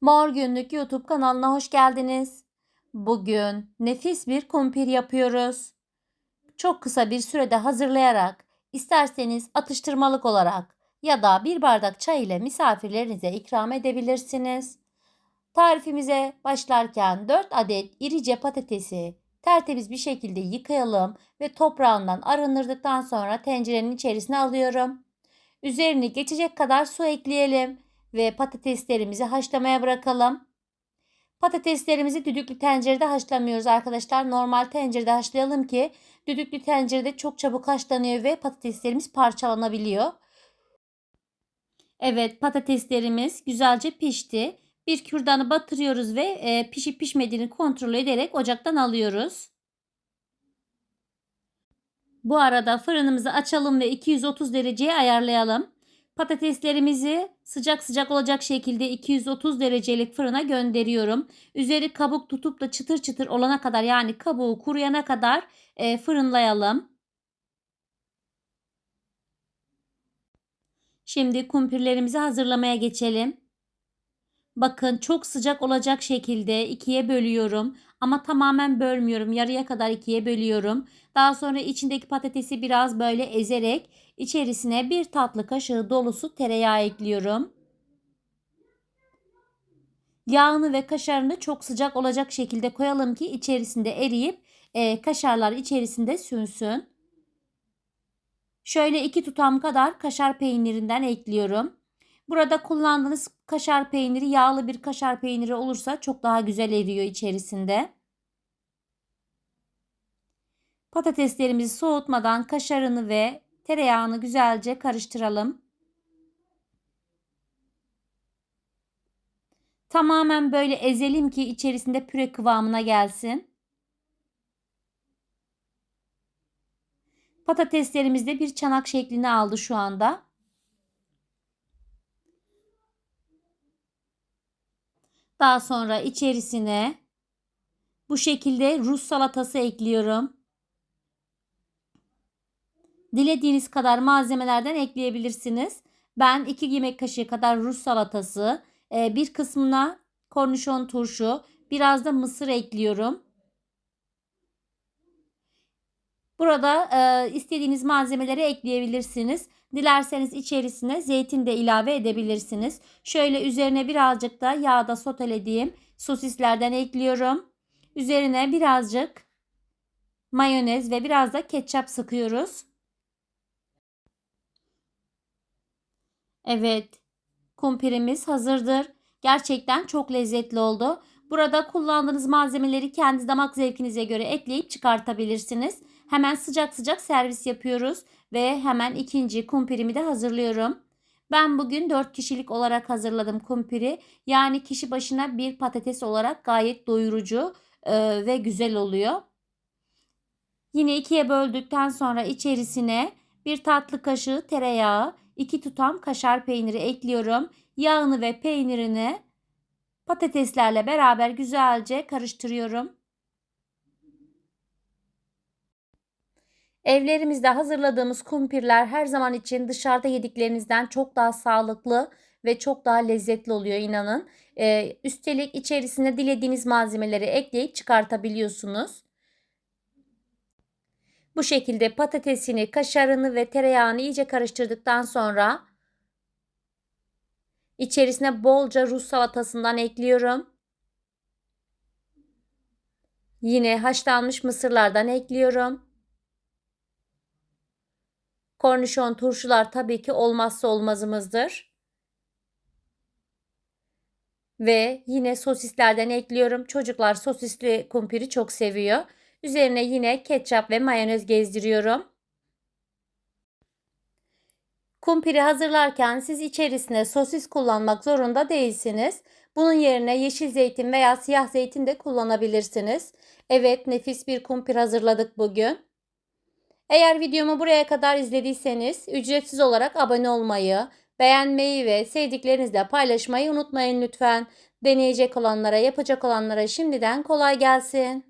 Mor Günlük YouTube kanalına hoş geldiniz. Bugün nefis bir kumpir yapıyoruz. Çok kısa bir sürede hazırlayarak, isterseniz atıştırmalık olarak ya da bir bardak çay ile misafirlerinize ikram edebilirsiniz. Tarifimize başlarken 4 adet irice patatesi tertemiz bir şekilde yıkayalım ve toprağından arındırdıktan sonra tencerenin içerisine alıyorum. Üzerini geçecek kadar su ekleyelim ve patateslerimizi haşlamaya bırakalım. Patateslerimizi düdüklü tencerede haşlamıyoruz arkadaşlar. Normal tencerede haşlayalım ki düdüklü tencerede çok çabuk haşlanıyor ve patateslerimiz parçalanabiliyor. Evet patateslerimiz güzelce pişti. Bir kürdanı batırıyoruz ve e, pişip pişmediğini kontrol ederek ocaktan alıyoruz. Bu arada fırınımızı açalım ve 230 dereceye ayarlayalım. Patateslerimizi sıcak sıcak olacak şekilde 230 derecelik fırına gönderiyorum. Üzeri kabuk tutup da çıtır çıtır olana kadar yani kabuğu kuruyana kadar e, fırınlayalım. Şimdi kumpirlerimizi hazırlamaya geçelim. Bakın çok sıcak olacak şekilde ikiye bölüyorum. Ama tamamen bölmüyorum. Yarıya kadar ikiye bölüyorum. Daha sonra içindeki patatesi biraz böyle ezerek içerisine bir tatlı kaşığı dolusu tereyağı ekliyorum. Yağını ve kaşarını çok sıcak olacak şekilde koyalım ki içerisinde eriyip e, kaşarlar içerisinde sünsün. Şöyle iki tutam kadar kaşar peynirinden ekliyorum. Burada kullandığınız kaşar peyniri yağlı bir kaşar peyniri olursa çok daha güzel eriyor içerisinde. Patateslerimizi soğutmadan kaşarını ve tereyağını güzelce karıştıralım. Tamamen böyle ezelim ki içerisinde püre kıvamına gelsin. Patateslerimiz de bir çanak şeklini aldı şu anda. Daha sonra içerisine bu şekilde Rus salatası ekliyorum. Dilediğiniz kadar malzemelerden ekleyebilirsiniz. Ben 2 yemek kaşığı kadar Rus salatası, e, bir kısmına kornişon turşu, biraz da mısır ekliyorum. Burada e, istediğiniz malzemeleri ekleyebilirsiniz. Dilerseniz içerisine zeytin de ilave edebilirsiniz. Şöyle üzerine birazcık da yağda sotelediğim sosislerden ekliyorum. Üzerine birazcık mayonez ve biraz da ketçap sıkıyoruz. Evet, kumpirimiz hazırdır. Gerçekten çok lezzetli oldu. Burada kullandığınız malzemeleri kendi damak zevkinize göre ekleyip çıkartabilirsiniz. Hemen sıcak sıcak servis yapıyoruz ve hemen ikinci kumpirimi de hazırlıyorum. Ben bugün 4 kişilik olarak hazırladım kumpiri. Yani kişi başına bir patates olarak gayet doyurucu e, ve güzel oluyor. Yine ikiye böldükten sonra içerisine bir tatlı kaşığı tereyağı, 2 tutam kaşar peyniri ekliyorum. Yağını ve peynirini patateslerle beraber güzelce karıştırıyorum. Evlerimizde hazırladığımız kumpirler her zaman için dışarıda yediklerinizden çok daha sağlıklı ve çok daha lezzetli oluyor inanın. Ee, üstelik içerisine dilediğiniz malzemeleri ekleyip çıkartabiliyorsunuz. Bu şekilde patatesini, kaşarını ve tereyağını iyice karıştırdıktan sonra içerisine bolca Rus salatasından ekliyorum. Yine haşlanmış mısırlardan ekliyorum. Kornişon turşular tabii ki olmazsa olmazımızdır. Ve yine sosislerden ekliyorum. Çocuklar sosisli kumpiri çok seviyor. Üzerine yine ketçap ve mayonez gezdiriyorum. Kumpiri hazırlarken siz içerisine sosis kullanmak zorunda değilsiniz. Bunun yerine yeşil zeytin veya siyah zeytin de kullanabilirsiniz. Evet nefis bir kumpir hazırladık bugün. Eğer videomu buraya kadar izlediyseniz ücretsiz olarak abone olmayı, beğenmeyi ve sevdiklerinizle paylaşmayı unutmayın lütfen. Deneyecek olanlara, yapacak olanlara şimdiden kolay gelsin.